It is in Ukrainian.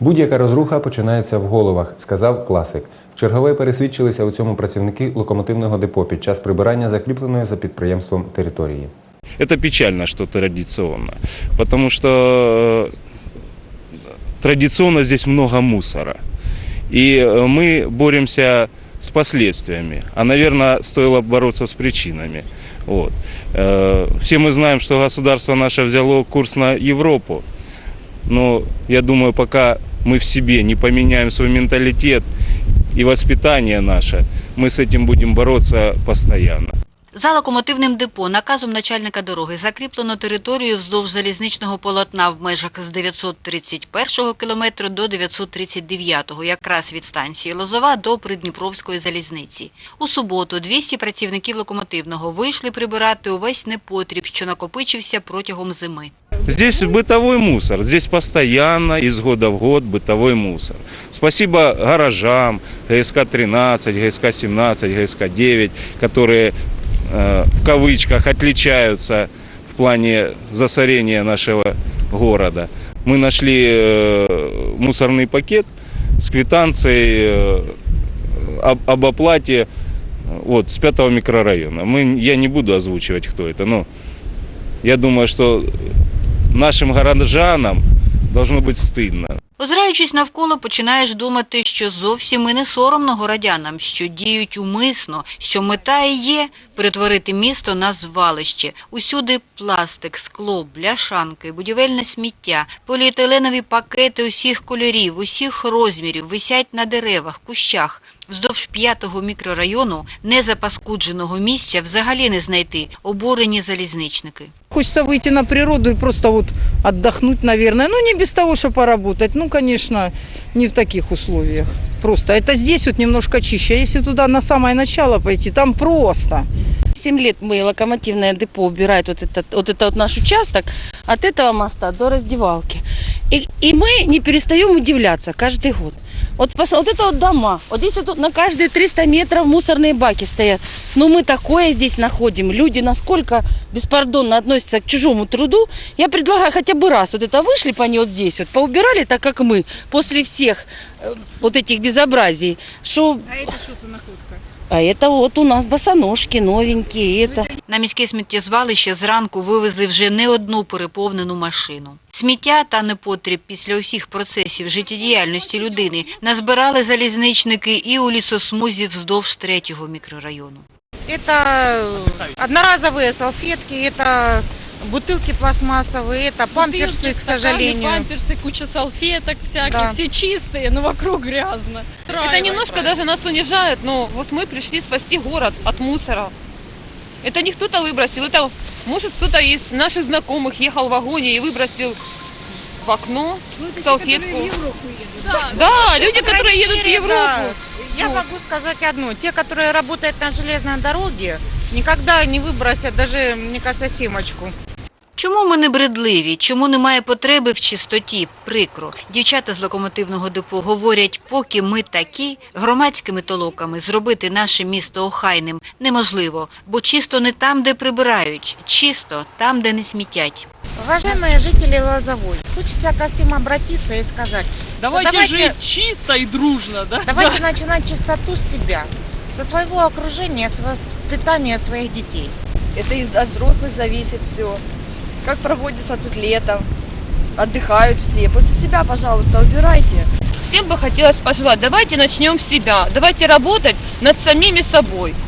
Будь-яка розруха починається в головах, сказав класик. Вчергове пересвідчилися у цьому працівники локомотивного депо під час прибирання закріпленої за підприємством території. Это печально, что традиционно, потому что э, традиционно здесь много мусора. И э, мы боремся с последствиями, а, наверное, стоило бороться с причинами. Вот. Э, Все мы знаем, что государство наше взяло курс на Европу, но я думаю, пока мы в себе не поменяем свой менталитет и воспитание наше, мы с этим будем бороться постоянно. За локомотивним депо наказом начальника дороги закріплено територію вздовж залізничного полотна в межах з 931 кілометру до 939, якраз від станції Лозова до Придніпровської залізниці. У суботу 200 працівників локомотивного вийшли прибирати увесь непотріб, що накопичився протягом зими. Здесь бытовой мусор. Здесь постоянно, из года в год бытовой мусор. Спасибо гаражам, ГСК-13, ГСК-17, ГСК-9, которые э, в кавычках отличаются в плане засорения нашего города. Мы нашли э, мусорный пакет с квитанцией э, об, об оплате вот, с пятого микрорайона. Мы, я не буду озвучивать, кто это, но я думаю, что нашим горожанам должно быть стыдно. Озираючись навколо, починаєш думати, що зовсім і не соромно городянам, що діють умисно, що мета і є перетворити місто на звалище. Усюди пластик, скло, бляшанки, будівельне сміття, поліетиленові пакети усіх кольорів, усіх розмірів висять на деревах, кущах. Вздовж п'ятого мікрорайону незапаскудженого місця взагалі не знайти, обурені залізничники. Хочется выйти на природу и просто вот отдохнуть, наверное. Ну, не без того, чтобы поработать. Ну, конечно, не в таких условиях. Просто это здесь вот немножко чище. А если туда на самое начало пойти, там просто. Семь лет мы локомотивное депо убирает вот этот, вот этот вот наш участок от этого моста до раздевалки. И, и мы не перестаем удивляться каждый год. Вот, пос- вот это вот дома. Вот здесь вот на каждые 300 метров мусорные баки стоят. Но мы такое здесь находим. Люди насколько беспардонно относятся к чужому труду. Я предлагаю хотя бы раз вот это вышли по ней вот здесь, вот поубирали так, как мы, после всех э, вот этих безобразий. Что... А это что за находка? А это вот у нас босоножки новенькие. Это... На міське сміттєзвалище зранку вивезли вже не одну переповнену машину. Сміття та непотріб після усіх процесів життєдіяльності людини назбирали залізничники і у лісосмузі вздовж третього мікрорайону. Это одноразовые салфетки, это бутылки пластмассовые, это памперсы, к сожалению. Памперсы, куча салфеток всяких, Да. все чистые, но вокруг грязно. Это немножко даже нас унижает, но вот мы пришли спасти город от мусора. Это не кто-то выбросил, это может кто-то из наших знакомых ехал в вагоне и выбросил в окно салфетку. Да, Да, люди, которые едут в Теперь, да, Европу. Я могу сказать одно. Те, которые работают на железной дороге, никогда не выбросят даже, мне кажется, семочку. Чому ми не бредливі? Чому немає потреби в чистоті? Прикро. Дівчата з локомотивного депо говорять, поки ми такі, громадськими толоками зробити наше місто охайним неможливо, бо чисто не там, де прибирають, чисто там, де не смітять. Уважаемые жители Лозовой, хочется ко всем обратиться и сказать, давайте, давайте- жить чисто и дружно, да? давайте начинать чистоту с себя, со своего окружения, с воспитания своих детей. Это из от взрослых зависит все. Как проводится тут лето, отдыхают все. После себя, пожалуйста, убирайте. Всем бы хотелось пожелать, давайте начнем с себя, давайте работать над самими собой.